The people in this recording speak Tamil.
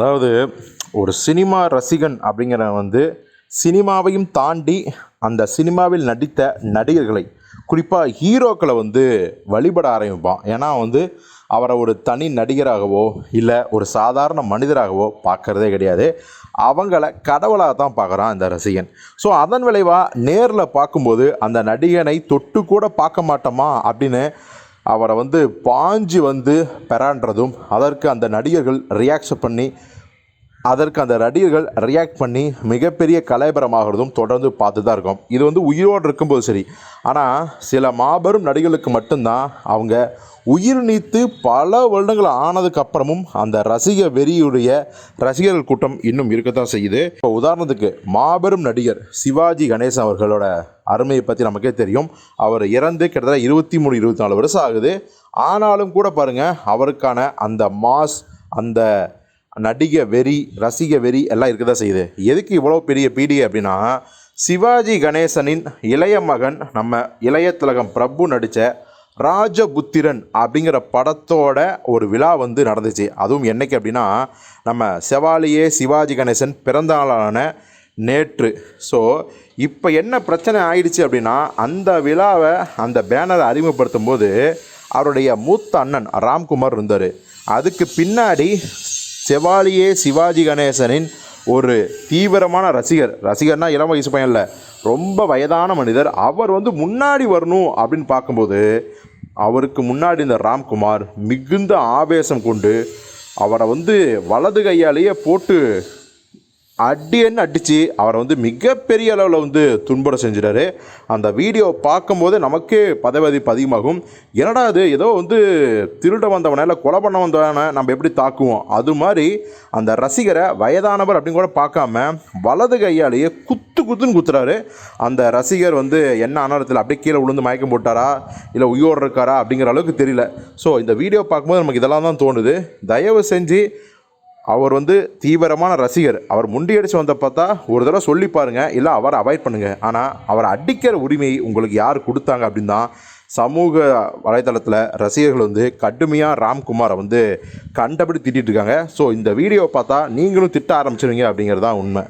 அதாவது ஒரு சினிமா ரசிகன் அப்படிங்கிற வந்து சினிமாவையும் தாண்டி அந்த சினிமாவில் நடித்த நடிகர்களை குறிப்பாக ஹீரோக்களை வந்து வழிபட ஆரம்பிப்பான். ஏன்னா வந்து அவரை ஒரு தனி நடிகராகவோ இல்லை ஒரு சாதாரண மனிதராகவோ பார்க்குறதே கிடையாது. அவங்கள கடவுளாக தான் பார்க்குறான் இந்த ரசிகன். ஸோ அதன் விளைவாக நேரில் பார்க்கும்போது அந்த நடிகனை தொட்டு கூட பார்க்க மாட்டோமா அப்படின்னு அவரை வந்து பாஞ்சு வந்து பெறான்றதும் அதற்கு அந்த நடிகர்கள் ரியாக்ஷன் பண்ணி அதற்கு அந்த நடிகர்கள் ரியாக்ட் பண்ணி மிகப்பெரிய கலைபரமாகிறதும் தொடர்ந்து பார்த்து தான் இருக்கும். இது வந்து உயிரோடு இருக்கும்போது சரி. ஆனால் சில மாபெரும் நடிகர்களுக்கு மட்டும்தான் அவங்க உயிர் நீத்து பல வருடங்கள் ஆனதுக்கப்புறமும் அந்த ரசிக வெறியுடைய ரசிகர்கள் கூட்டம் இன்னும் இருக்கத்தான் செய்யுது. இப்போ உதாரணத்துக்கு மாபெரும் நடிகர் சிவாஜி கணேசன் அவர்களோட அருமையை பற்றி நமக்கே தெரியும். அவர் இறந்து கிட்டத்தட்ட இருபத்தி மூணு இருபத்தி நாலு வருஷம் ஆகுது. ஆனாலும் கூட பாருங்கள் அவருக்கான அந்த மாஸ் அந்த நடிக வெறி ரசிக வெறி எல்லாம் இருக்க தான் செய்யுது. எதுக்கு இவ்வளோ பெரிய பீடிகை அப்படின்னா சிவாஜி கணேசனின் இளைய மகன் நம்ம இளைய திலகம் பிரபு நடித்த ராஜபுத்திரன் அப்படிங்கிற படத்தோட ஒரு விழா வந்து நடந்துச்சு. அதுவும் என்னைக்கு அப்படின்னா நம்ம செவாலியே சிவாஜி கணேசன் பிறந்த நாளான நேற்று. ஸோ இப்போ என்ன பிரச்சனை ஆயிடுச்சு அப்படின்னா அந்த விழாவை அந்த பேனரை அறிமுகப்படுத்தும் போது அவருடைய மூத்த அண்ணன் ராம்குமார் இருந்தார். அதுக்கு பின்னாடி செவாலியே சிவாஜி கணேசனின் ஒரு தீவிரமான ரசிகர். ரசிகர்னா இளம் வயசு பையன் இல்லை ரொம்ப வயதான மனிதர். அவர் வந்து முன்னாடி வரணும் அப்படின்னு பார்க்கும்போது அவருக்கு முன்னாடி இந்த ராம்குமார் மிகுந்த ஆவேசம் கொண்டு அவரை வந்து வலது கையாலேயே போட்டு அடின்னு அடித்து அவரை வந்து மிகப்பெரிய அளவில் வந்து துன்புறம் செஞ்சிட்டாரு. அந்த வீடியோ பார்க்கும்போது நமக்கே பதவதிப்பு அதிகமாகும் என்னடா இது ஏதோ வந்து திருட வந்தவனை இல்லை கொலை பண்ண வந்தவனை நம்ம எப்படி தாக்குவோம்? அது மாதிரி அந்த ரசிகரை வயதானவர் அப்படின்னு கூட பார்க்காம வலது கையாலேயே குத்து குத்துன்னு குத்துறாரு. அந்த ரசிகர் வந்து என்ன அனர்த்தத்தில் அப்படியே கீழே விழுந்து மயக்கம் போட்டாரா இல்லை உயிரோடு இருக்காரா அப்படிங்கிற அளவுக்கு தெரியல. ஸோ இந்த வீடியோ பார்க்கும்போது நமக்கு இதெல்லாம் தான் தோணுது. தயவு செஞ்சு அவர் வந்து தீவிரமான ரசிகர். அவர் முண்டியடிச்சு வந்த பார்த்தா ஒரு தடவை சொல்லி பாருங்கள் இல்லை அவரை அவாய்ட் பண்ணுங்கள் ஆனால் அவரை அடிக்கிற உரிமை உங்களுக்கு யார் கொடுத்தாங்க அப்படின்னா சமூக வலைதளத்தில் ரசிகர்கள் வந்து கடுமையாக ராம்குமாரை வந்து கண்டபடி திட்டிகிட்டு இருக்காங்க. ஸோ இந்த வீடியோவை பார்த்தா நீங்களும் திட்ட ஆரம்பிச்சிருவீங்க அப்படிங்கிறது தான் உண்மை.